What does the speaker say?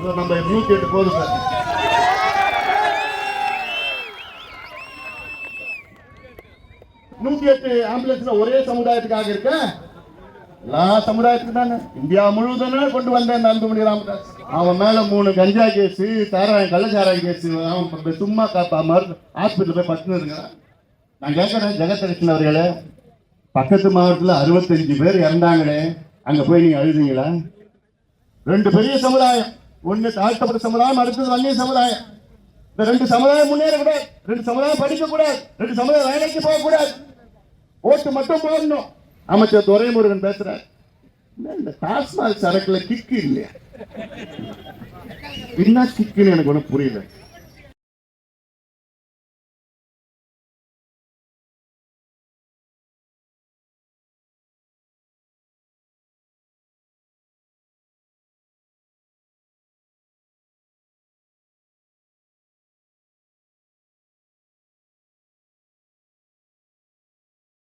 இதோ நம்ம நூற்றி எட்டு போதும் சார். நூத்தி எட்டு ஆம்புலன்ஸ்ல ஒரே சமுதாயத்துக்காக இருக்க எல்லா சமுதாயத்துக்கு தானே. இந்தியா முழுவதும் கொண்டு வந்தேன் இந்த அன்புமணி ராமதாஸ். அவன் மேல மூணு கஞ்சா கேஸ் சாராயம் கள்ளச்சாராயம் கேஸ். அவன் சும்மா காப்பா மருந்து ஹாஸ்பிட்டல் போய் பத்து இருக்கிறான் நான் கேட்கறேன் ஜெகத்கிருஷ்ணன் அவர்களே. பக்கத்து மாவட்டத்தில் அறுபத்தஞ்சு பேர் இறந்தாங்களே. அங்கே போய் நீங்கள் அழுதுங்களா? ரெண்டு பெரிய சமுதாயம். ஒண்ணு தாழ்த்தப்பட்ட சமுதாயம் அடுத்தது வன்னிய சமுதாயம். இந்த ரெண்டு சமுதாயம் முன்னேறக்கூடாது. ரெண்டு சமுதாயம் படிக்க கூடாது ரெண்டு சமுதாயம் வேலைக்கு போக கூடாது ஓட்டு மட்டும் போடணும். அமைச்சர் துரைமுருகன் பேசுறாரு. என்ன இந்த டாஸ்மாக் சரக்குல கிக்கு இல்லையா? என்ன கிக்குன்னு எனக்கு ஒன்றும் புரியல.